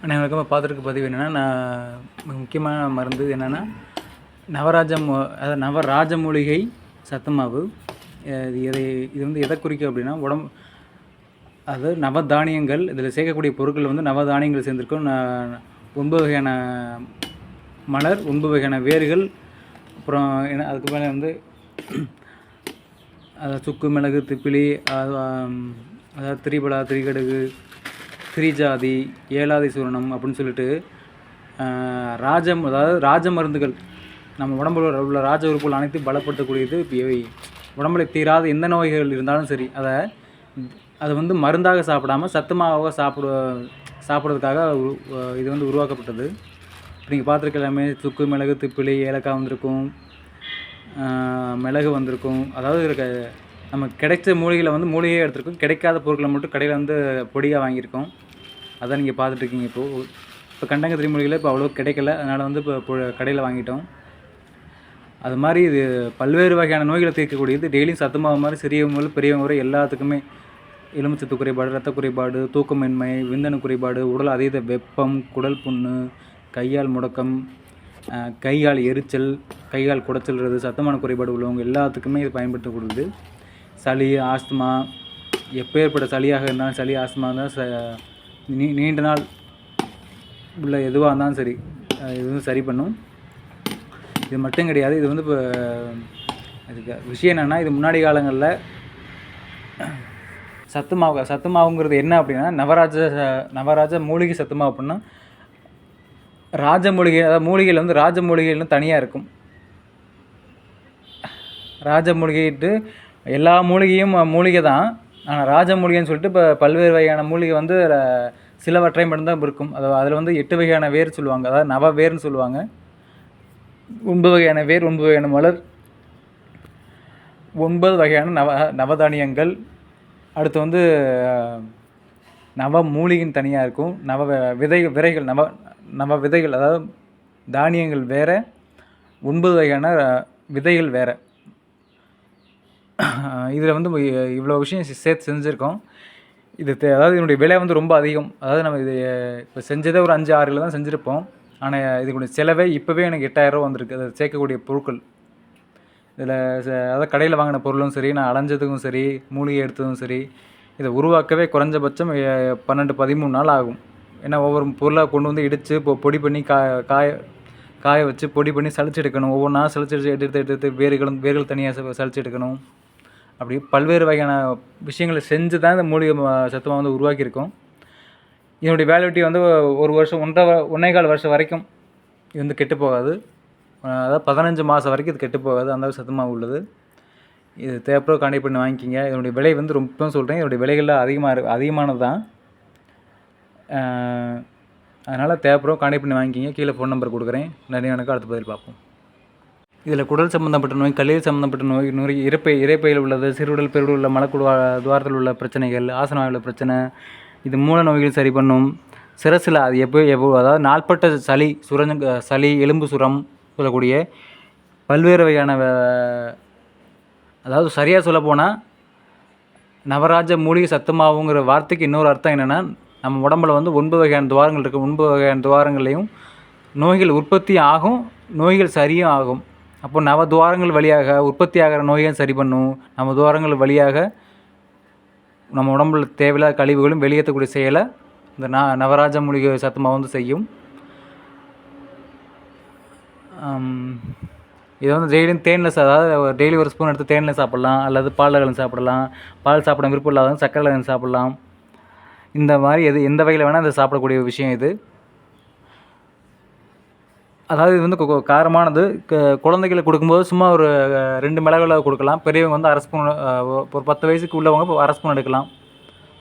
நான் வழக்கமாக பார்த்துருக்க பதிவு என்னென்னா நான் முக்கியமாக முக்கியமான மருந்து என்னென்னா நவராஜ அதாவது நவராஜ மூலிகை சத்தமாவு. இது எதை இது வந்து எதை குறிக்கும் அப்படின்னா உடம்பு அது நவதானியங்கள் இதில் சேர்க்கக்கூடிய பொருட்கள் வந்து நவதானியங்கள் சேர்ந்துருக்கும். நான் ஒன்பது வகையான மலர் ஒன்பது வகையான வேர்கள் அப்புறம் என்ன அதுக்கு மேலே வந்து அதாவது சுக்கு மிளகு திப்பிலி அது, அதாவது திரிபலா திரிகடுகு ஸ்ரீஜாதி ஏலாதி சூரணம் அப்படின்னு சொல்லிட்டு ராஜம் அதாவது ராஜ மருந்துகள் நம்ம உடம்புல உள்ள- ராஜ உறுப்புகள் அனைத்தையும் பலப்படுத்தக்கூடியது. இவை உடம்புல தீராத எந்த நோய்கள் இருந்தாலும் சரி அதை அது வந்து மருந்தாக சாப்பிடாம சத்துமாவாக சாப்பிட சாப்பிட்றதுக்காக இது வந்து உருவாக்கப்பட்டது. நீங்கள் பார்த்துருக்க எல்லாமே சுக்கு மிளகு திப்பிலி ஏலக்காய் வந்திருக்கும் மிளகு வந்திருக்கும் அதாவது இருக்க நம்ம கிடைச்ச மூலிகையில் வந்து மூலிகையை எடுத்துருக்கோம். கிடைக்காத பொருட்களை மட்டும் கடையில் வந்து பொடியாக வாங்கியிருக்கோம். அதான் நீங்கள் பார்த்துட்ருக்கீங்க இப்போது இப்போ கண்டங்கத்திரி மூலிகையில் இப்போ அவ்வளோ கிடைக்கல. அதனால் வந்து இப்போ கடையில் வாங்கிட்டோம். அது மாதிரி இது பல்வேறு வகையான நோய்களை தீர்க்கக்கூடியது. டெய்லியும் சத்துமாவு மாதிரி சிறியவங்க பெரியவங்க வரை எல்லாத்துக்குமே எலுமிச்சத்து குறைபாடு ரத்த குறைபாடு தூக்கமின்மை விந்தணு குறைபாடு உடல் அதீத வெப்பம் குடல் புண்ணு கையால் முடக்கம் கையால் எரிச்சல் கையால் குடைச்சல்றது சத்தமான குறைபாடு உள்ளவங்க எல்லாத்துக்குமே இது பயன்படுத்தக்கூடியது. சளி ஆஸ்துமா எப்பேற்பட்ட சளியாக இருந்தாலும் சளி ஆஸ்துமா இருந்தாலும் ச நீ நீண்ட நாள் உள்ள எதுவாக இருந்தாலும் சரி இது வந்து சரி பண்ணும். இது மட்டும் கிடையாது இது வந்து இப்போ இதுக்கு விஷயம் என்னென்னா இது முன்னாடி காலங்களில் சத்து மாவு சத்து மாவுங்கிறது என்ன அப்படின்னா நவராஜ நவராஜ மூலிகை சத்து மாவு அப்படின்னா ராஜ மூலிகை அதாவது மூலிகையில் வந்து ராஜ மூலிகைன்னு தனியாக இருக்கும். ராஜ மூலிகைட்டு எல்லா மூலிகையும் மூலிகை தான். ஆனால் ராஜ மூலிகைன்னு சொல்லிட்டு இப்போ பல்வேறு வகையான மூலிகை வந்து சிலவற்றை மட்டும்தான் இருக்கும். அது அதில் வந்து எட்டு வகையான வேர் சொல்லுவாங்க. அதாவது நவ வேர்னு சொல்லுவாங்க. ஒன்பது வகையான வேர் ஒன்பது வகையான மலர் ஒன்பது வகையான நவ நவதானியங்கள். அடுத்து வந்து நவ மூலிகைன்னு தனியாக இருக்கும். நவ விதை விதைகள் நவ நவ விதைகள் அதாவது தானியங்கள் வேறு ஒன்பது வகையான விதைகள் வேறு. இதில் வந்து இவ்வளோ விஷயம் சேர்த்து செஞ்சுருக்கோம். இது தே- அதாவது இதனுடைய விலை வந்து ரொம்ப அதிகம். அதாவது நம்ம இது இப்போ செஞ்சதே ஒரு அஞ்சு ஆறில் தான் செஞ்சுருப்போம். ஆனால் இதுக்குடைய செலவே இப்போவே எனக்கு எட்டாயிரரூவா வந்திருக்கு. அதை சேர்க்கக்கூடிய பொருட்கள். இதில் அதாவது கடையில் வாங்கின பொருளும் சரி நான் அலைஞ்சதுக்கும் சரி மூலிகை எடுத்ததும் சரி இதை உருவாக்கவே குறைஞ்சபட்சம் பன்னெண்டு பதிமூணு நாள் ஆகும். ஏன்னா ஒவ்வொரு பொருளாக கொண்டு வந்து இடித்து இப்போ பொடி பண்ணி கா காய காய வச்சு பொடி பண்ணி சளிச்சு எடுக்கணும். ஒவ்வொன்றா சளிச்சு எடுத்து எடுத்து எடுத்து வேர்களும் வேர்கள் தனியாக சளிச்சு எடுக்கணும். அப்படி பல்வேறு வகையான விஷயங்களை செஞ்சு தான் இந்த மூலிகை ம- சத்துமா வந்து உருவாக்கியிருக்கோம். இதனுடைய வேலிடிட்டி வந்து ஒரு வருஷம் ஒன்றரை ஒன்றே கால் வருஷம் வரைக்கும் இது வந்து கெட்டு போகாது. அதாவது பதினஞ்சு மாதம் வரைக்கும் இது கெட்டு போகாது. அந்த அளவு உள்ளது. இது தேப்பரோ கான்டெக்ட் பண்ணி வாங்கிக்கிங்க. இதனுடைய விலை வந்து ரொம்ப சொல்கிறேன் இதனுடைய விலைகள்லாம் அதிகமாக இரு அதிகமானது தான். அதனால் தேப்பரோ கான்டெக்ட் பண்ணி வாங்கிக்கிங்க. கீழே ஃபோன் நம்பர் கொடுக்குறேன். நன்றி வணக்கம். அடுத்த பதில் பார்ப்போம். இதில் குடல் சம்மந்தப்பட்ட நோய் கல்லீரல் சம்மந்தப்பட்ட நோய் நோய் இறப்பை இறைப்பையில் உள்ளது சிறுடல் பெருடல் உள்ள மலக்குடுவா துவாரத்தில் உள்ள பிரச்சனைகள் ஆசனவாயில் பிரச்சனை இது மூல நோய்கள் சரி பண்ணும். சிரசில் அது எப்போ எப்போ அதாவது நாள்பட்ட சளி சுரஞ்ச சளி எலும்பு சுரம் சொல்லக்கூடிய பல்வேறு வகையான அதாவது சரியாக சொல்லப்போனால் நவராஜ மூலிகை சத்துமாவுங்கிற வார்த்தைக்கு இன்னொரு அர்த்தம் என்னென்னா நம்ம உடம்புல வந்து ஒன்பது வகையான துவாரங்கள் இருக்குது ஒன்பது வகையான துவாரங்கள்லையும் நோய்கள் உற்பத்தி ஆகும் நோய்கள் சரியும் ஆகும். அப்போ நவ துவாரங்கள் வழியாக உற்பத்தி ஆகிற நோயும் சரி பண்ணும். நம்ம துவாரங்கள் வழியாக நம்ம உடம்புல தேவையில்லாத கழிவுகளும் வெளியேற்றக்கூடிய செயலை இந்த ந நவராஜ மூலிகை சத்துமா வந்து செய்யும். இது இதை வந்து டெய்லியும் தேனில் அதாவது டெய்லி ஒரு ஸ்பூன் எடுத்து தேனில் சாப்பிட்லாம். அல்லது பாலில் கலந்து சாப்பிடலாம். பால் சாப்பிட விருப்பம் இல்லாதவங்க சக்கரை கலந்து சாப்பிட்லாம். இந்த மாதிரி எது எந்த வகையில் வேணால் அதை சாப்பிடக்கூடிய விஷயம் இது. அதாவது இது வந்து கொ- காரமானது. க- குழந்தைகளுக்கு கொடுக்கும்போது சும்மா ஒரு ரெண்டு மிளகுல கொடுக்கலாம். பெரியவங்க வந்து அரை ஸ்பூன் ஒரு பத்து வயசுக்கு உள்ளவங்க இப்போ அரை ஸ்பூன் எடுக்கலாம்.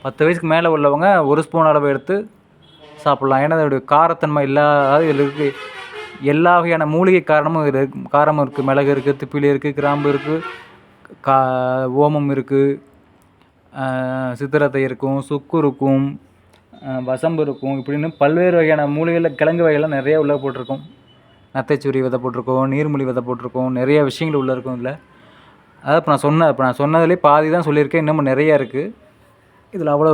பத்து வயசுக்கு மேலே உள்ளவங்க ஒரு ஸ்பூன் அளவு எடுத்து சாப்பிட்லாம். ஏன்னா அதோடைய காரத்தன்மை இல்லா அதாவது இதில் எல்லா வகையான மூலிகை காரணமும் இதில் காரமும் இருக்குது மிளகு இருக்குது திப்பிலி இருக்குது கிராம்பு இருக்குது கா ஓமம் இருக்குது சித்திரத்தை இருக்கும் சுக்கு இருக்கும் வசம்பு இருக்கும். இப்படின்னு பல்வேறு வகையான மூலிகையில் கிழங்கு வகையெல்லாம் நிறைய உள்ளே போட்டிருக்கும். நத்தைச்சுரி விதை போட்டிருக்கோம் நீர்மொழி விதை போட்டிருக்கோம் நிறைய விஷயங்கள் உள்ளே இருக்கும் இதில். அதாவது இப்போ நான் சொன்ன இப்போ நான் சொன்னதுலேயே பாதி தான் சொல்லியிருக்கேன் இன்னமும் நிறைய இருக்குது இதில் அவ்வளோ